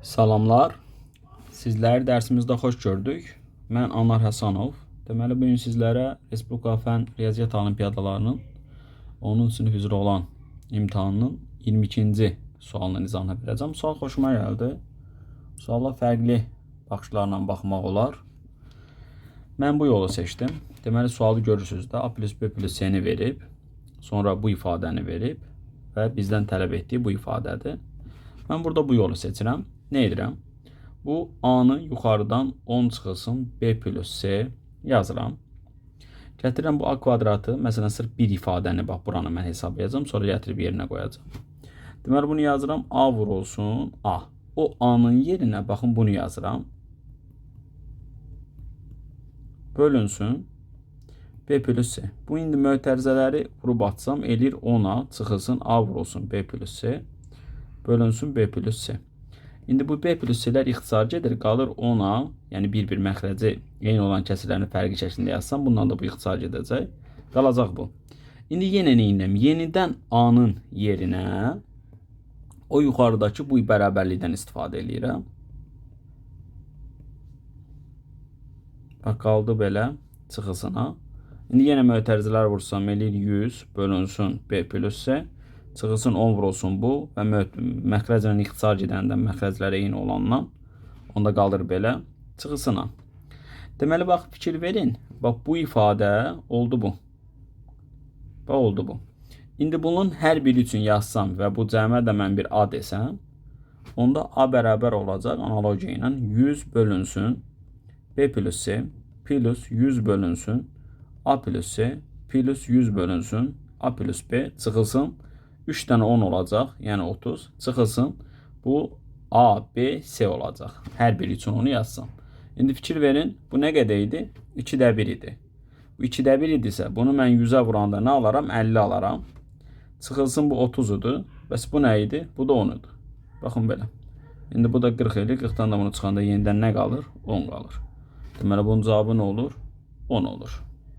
Salamlar. Sizləri dərsimizdə xoş gördük. Mən Anar Həsanov. Deməli bu gün sizlərə Respublika Fənn Riyaziyyat Olimpiadalarının 10 sinif olan imtahanının 22-ci sualını izahını verəcəm. Sual xoşuma gəldi. Suala fərqli baxışlarla baxmaq olar. Mən bu yolu seçdim. Deməli sualı görürsüz də A plus B plus C-ni verib, sonra bu ifadəni verib və bizdən tələb etdiyi bu ifadədir. Mən burada bu yolu seçirəm. Nə edirəm? Bu A-nı yuxarıdan 10 çıxılsın B plus C yazıram. Gətirirəm bu A kvadratı, məsələn sırf bir ifadəni bax buranı mən hesablayacağam, sonra gətirib yerinə qoyacağam. Deməli bunu yazıram A vurulsun A. O A-nın yerinə baxın bunu yazıram. Bölünsün B plus C. Bu indi mötərizələri vurub atsam eləyir 10-a çıxılsın A vurulsun B plus C. Bölünsün B plus C. İndi bu B plus C-lər ixtisar gedir, qalır 10-a, yəni bir-bir məxrəci eyni olan kəsirlərini fərqli şəklində yazsam, bundan da bu ixtisar gedəcək. Qalacaq bu. İndi yenə nə edirəm? Yenidən A-nın yerinə o yuxarıdakı bu bərabərlikdən istifadə eləyirəm. Bax qaldı belə çıxılsına. İndi yenə mötərizələr vursam eləyir 100 bölünsün B plus C. Çıxılsın 10 vurulsun bu və məxrəclə ixtisar gedəndə məxrəclər eyni olandan onda qalır belə çıxılsına. Deməli bax fikir verin. Bax bu ifadə oldu bu. Bax oldu bu. İndi bunun hər biri üçün yazsam və bu cəmə də mən bir A desəm, onda A bərabər olacaq analogiya ilə 100 bölünsün B plus C plus 100 bölünsün A plus C plus 100 bölünsün A plus B çıxılsın 3 dənə 10 olacaq, yəni 30 çıxılsın. Bu A, B, C olacaq. Hər biri üçün onu yazsam. İndi fikir verin, bu nə qədər idi? 2-də 1 idi. Bu 2-də 1 idisə, bunu mən 100-ə vuranda nə alaram? 50 alaram. Çıxılsın bu 30 idi. Bəs bu nə idi? Bu da 10 idi. Baxın belə. İndi bu da 40 idi. 40-dan da bunu çıxanda yenidən nə qalır? 10 qalır. Deməli bunun cavabı nə olur? 10 olur.